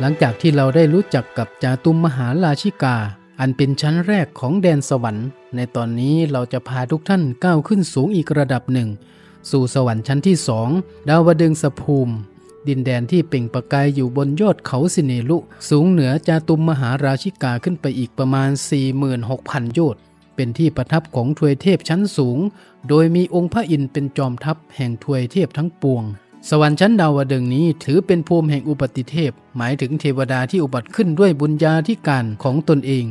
หลังจากที่เราได้รู้จักกับจาตุมมหาราชิกา อันเป็นชั้นแรกของแดนสวรรค์ ในตอนนี้เราจะพาทุกท่านก้าวขึ้นสูงอีกระดับหนึ่ง สู่สวรรค์ชั้นที่สองดาวดึงสภูมิ ดินแดนที่เปล่งประกายอยู่บนยอดเขาสิเนลุ สูงเหนือจาตุมมหาราชิกาขึ้นไปอีกประมาณ 46,000 โยชน์เป็นที่ประทับของทวยเทพชั้นสูง โดยมีองค์พระอินทร์เป็นจอมทัพแห่งทวยเทพทั้งปวง สวรรค์ชั้นดาวดึงนี้ถือเป็นภูมิแห่งอุบัติเทพ หมายถึงเทวดาที่อุบัติขึ้นด้วยบุญญาธิการของตนเอง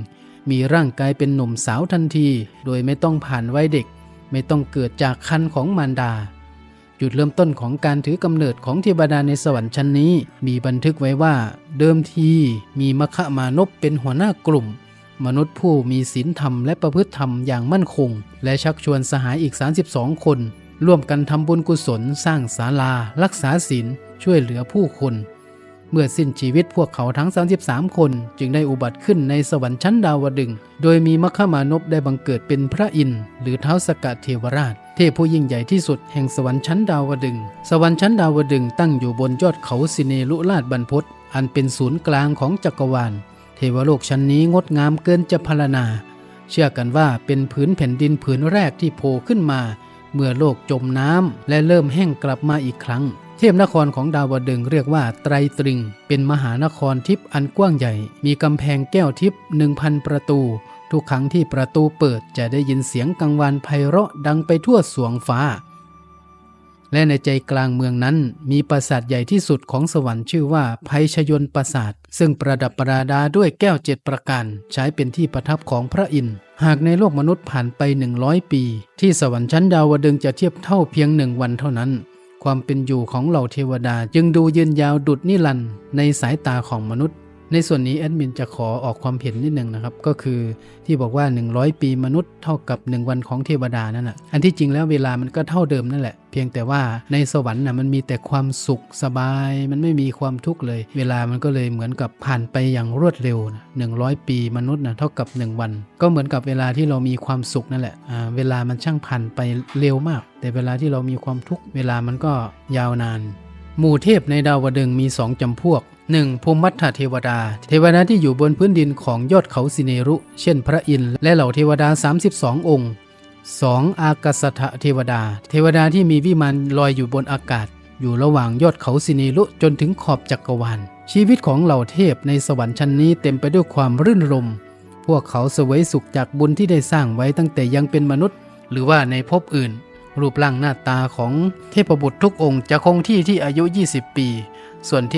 มีร่างกายเป็นหนุ่มสาวทันที โดยไม่ต้องผ่านวัยเด็ก ไม่ต้องเกิดจากคันของมารดา จุดเริ่มต้นของการถือกำเนิดของเทวดาในสวรรค์ชั้นนี้ มีบันทึกไว้ว่า เดิมทีมีมคมานพเป็นหัวหน้ากลุ่ม มนุษย์ผู้มีศีลธรรมและประพฤติธรรมอย่างมั่นคง และชักชวนสหายอีก 32 คน ร่วมกันทำบุญกุศลสร้างศาลา รักษาศีลช่วยเหลือผู้คน เมื่อสิ้นชีวิตพวกเขาทั้ง 33 คนจึงได้อุบัติขึ้นในสวรรค์ชั้นดาวดึง โดยมีมคมานพได้บังเกิดเป็นพระอินทร์หรือเท้าสกเทวราช เทพผู้ยิ่งใหญ่ที่สุดแห่งสวรรค์ชั้นดาวดึงส์สวรรค์ชั้นดาวดึงตั้งอยู่บนยอดเขาสิเนลุราชบรรพตอันเป็นศูนย์กลางของจักรวาล เทวโลกชั้นนี้งดงามเกินจะพรรณนา เชื่อกันว่าเป็นผืนแผ่นดินผืนแรกที่โผล่ขึ้นมา เมื่อโลกจมน้ำและเริ่มแห้งกลับมาอีกครั้ง เทพนครของดาวดึงส์เรียกว่าไตรตริงเป็นมหานครทิพย์อันกว้างใหญ่ มีกำแพงแก้วทิพย์หนึ่งพันประตู ทุกครั้งที่ประตูเปิดจะได้ยินเสียงกังวานไพเราะดังไปทั่วสวงฟ้า และในใจกลางเมืองนั้นมีปราสาทใหญ่ที่สุดของสวรรค์ชื่อว่าภัยชยนปราสาท ซึ่งประดับประดาด้วยแก้วเจ็ดประการ ใช้เป็นที่ประทับของพระอินทร์หากในโลกมนุษย์ผ่านไป 100 ปี ที่สวรรค์ชั้นดาวดึงส์จะเทียบเท่าเพียงหนึ่งวันเท่านั้น ความเป็นอยู่ของเหล่าเทวดาจึงดูยืนยาวดุดนิรันในสายตาของมนุษย์ ในส่วนนี้แอดมินจะขอออกความเห็นนิดหนึ่งนะครับ ก็คือที่บอกว่า 100 ปีมนุษย์เท่ากับ 1 วันของเทวดานั่นแหะอันที่จริงแล้วเวลามันก็เท่าเดิมนั่นแหละ เพียงแต่ว่าในสวรรค์น่ะมันมีแต่ความสุขสบาย มันไม่มีความทุกข์เลย เวลามันก็เลยเหมือนกับผ่านไปอย่างรวดเร็วนะ100 ปีมนุษย์นะเท่ากับ 1 วัน ก็เหมือนกับเวลาที่เรามีความสุขนั่นแหละเวลามันช่างผ่านไปเร็วมาก แต่เวลาที่เรามีความทุกข์เวลามันก็ยาวนาน หมู่เทพในดาวดึงมีสองจำพวก 1. ภูมิมัทธเทวดา เทวดาที่อยู่บนพื้นดินของยอดเขาสิเนรุ เช่นพระอินทร์และเหล่าเทวดา 32 องค์ 2. อากาสถเทวดา เทวดาที่มีวิมานลอยอยู่บนอากาศ อยู่ระหว่างยอดเขาสิเนรุจนถึงขอบจักรวาล ชีวิตของเหล่าเทพในสวรรค์ชั้นนี้เต็มไปด้วยความรื่นรม พวกเขาเสวยสุขจากบุญที่ได้สร้างไว้ตั้งแต่ยังเป็นมนุษย์ หรือว่าในภพอื่น รูปร่างหน้าตาของเทพบุตรทุกองค์จะคงที่ที่อายุ 20 ปี ส่วนเท